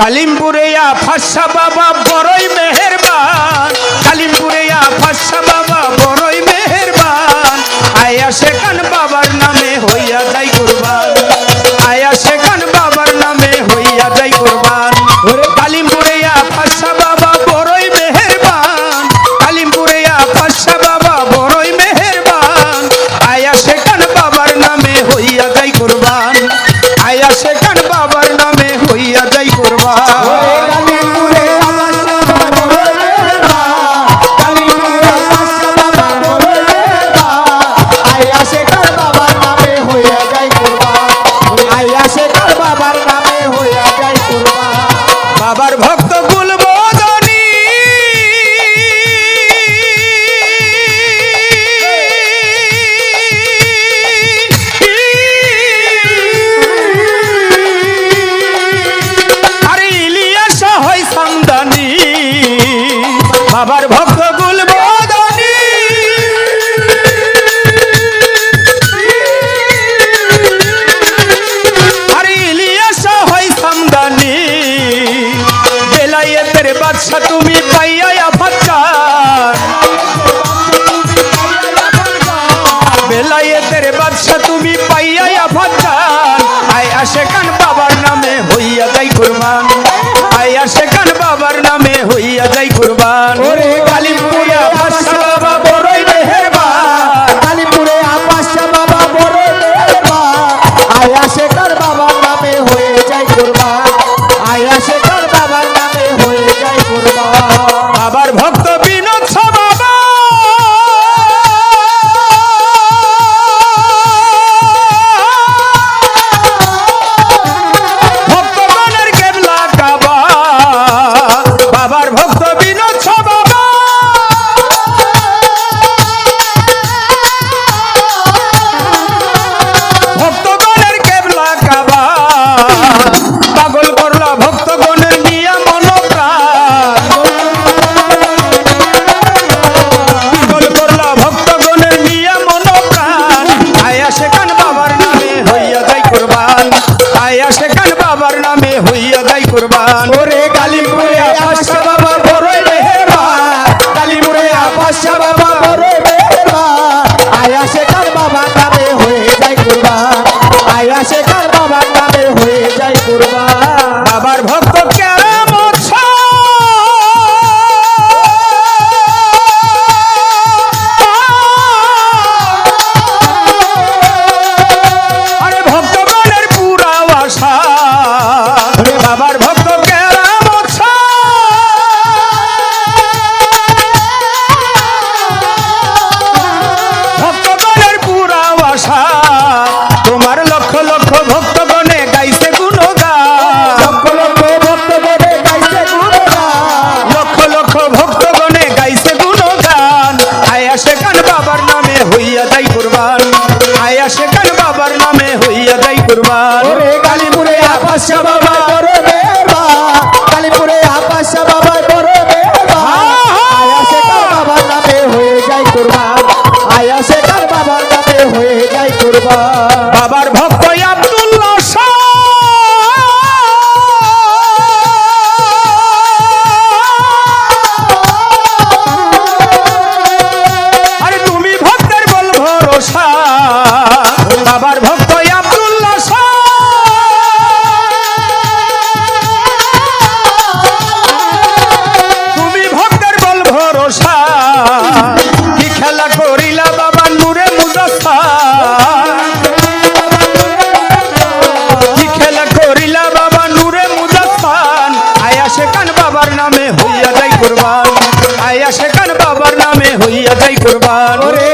কালিমপুরে আ ফাঁসা বাবা বড়ই মেহেরবান। কালিমপুরে আ ফাঁসা বাবার ভক্ত নামে হইয়া যাই কোরবান। আয়া শেখান বাবার নামে হইয়া যাই কোরবান। ওরে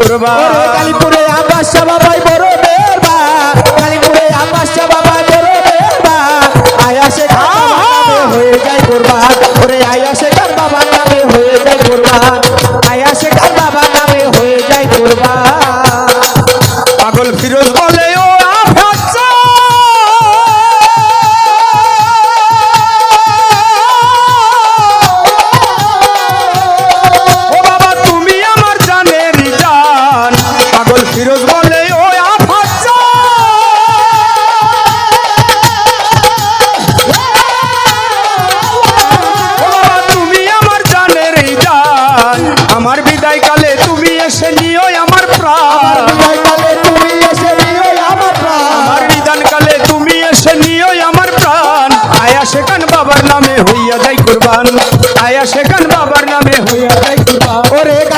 কুরবান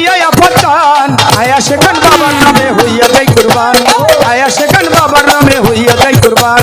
পাইয়া আফাচান আয়া সেখান বাবার নামে হইয়া তাই কুরবান। আয়া সেখান বাবার নামে হইয়া তাই কুরবান।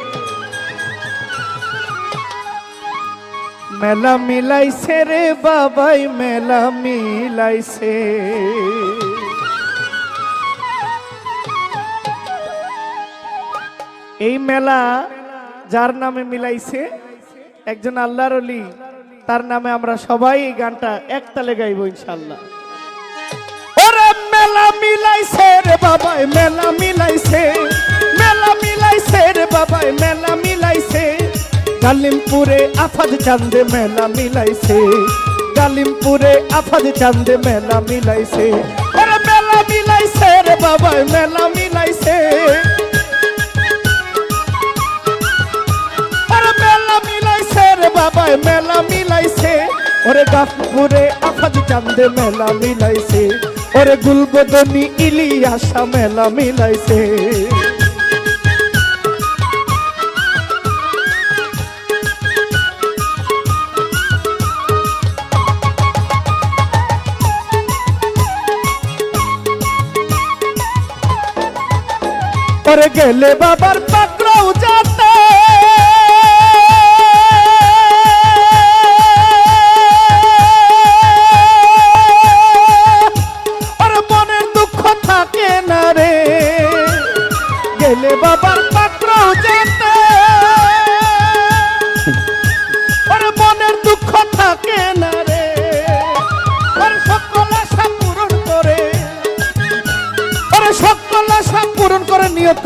মেলা মিলাইছে রে বাবাই, মেলা মিলাইছে। এই মেলা যার নামে মিলাইছে, একজন আল্লাহর অলি তার নামে আমরা সবাই এই গানটা একতালে গাইব ইনশাল্লাহ ওরে মেলা মিলাইছে রে বাবাই, মেলা মিলাইছে মেলা মিলাইছে রে বাবাই, মেলা মিলাইছে। গালিমপুরে আফাদ চান্দে মেলা মিলাইছে। গালিমপুরে আফাদ চান্দে মেলা মিলাইছে। ওরে মেলা মিলাইছে রে বাবাই মেলা মিলাইছে। ওরে মেলা মিলাইছে রে বাবাই মেলা মিলাইছে। ওরে গাফপুরে আফাজ চান্দে মেলা মিলাইছে। ওরে গুলবদনি ইলিয়াসা মেলা মিলাইছে। ওরে গেলে বাবার পাকড়াও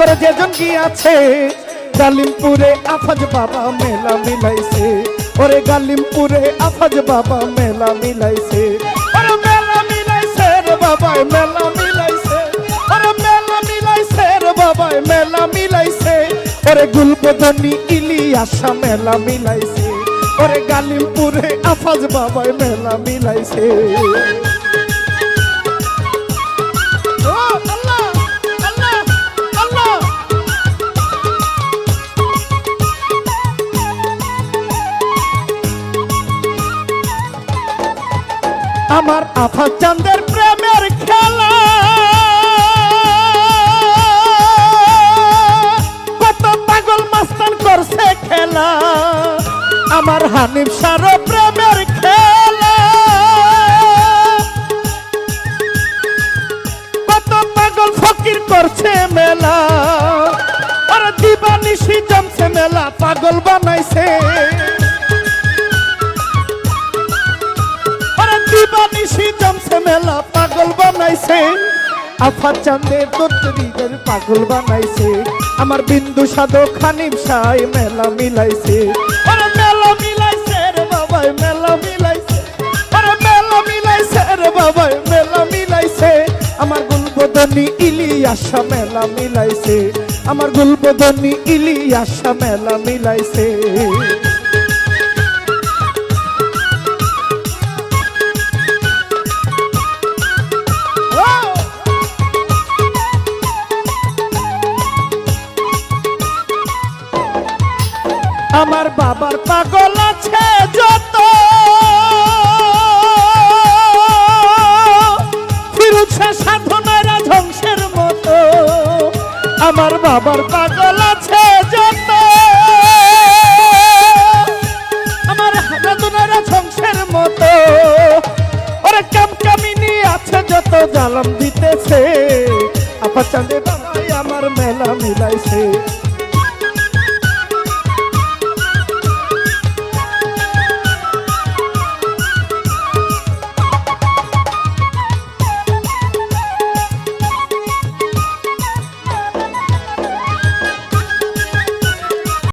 করে যেজন গিয়াছে, গালিমপুরে আফাজ বাবা মেলা মিলাইছে। ওরে গালিমপুরে আফাজ বাবা মেলা মিলাইছে। ওরে মেলা মিলাইছে রে বাবা মেলা মিলাইছে। ওরে মেলা মিলাইছে রে বাবা মেলা মিলাইছে। ওরে গুলবদনি ইলিয়াসা মেলা মিলাইছে। ওরে গালিমপুরে আফাজ বাবাই, মেলা মিলাইছে। আমার আফা চাঁদের প্রেমের খেলা। কত পাগল মাস্তান করছে খেলা। আমার হানিফ সার প্রেমের খেলা। কত পাগল ফকির করছে মেলা। আরে দিবানিশি জমছে মেলা। পাগল বানাইছে আফা চাঁদে দত্তরিদের পাগল বানাইছে। আমার বিন্দু সাধক খানিম সাই মেলা মিলাইছে। আরে মেলা মিলাইছে রে বাবাই, মেলা মিলাইছে। বাবাই, মেলা মিলাইছে। আমার গুলবদনি ইলিয়াসা মেলা মিলাইছে। মেলা মিলাইছে। আমার বাবার পাগল আছে যত। ফিরুছে সাধনারা ধ্বংসের মতো। আমার বাবার পাগল আছে যত। আমার সাধনারা ধ্বংসের মতো। ওরে কাম আছে যত, জালাম দিতেছে। আপা চাঁদে বাবাই আমার মেলা মিলাইছে।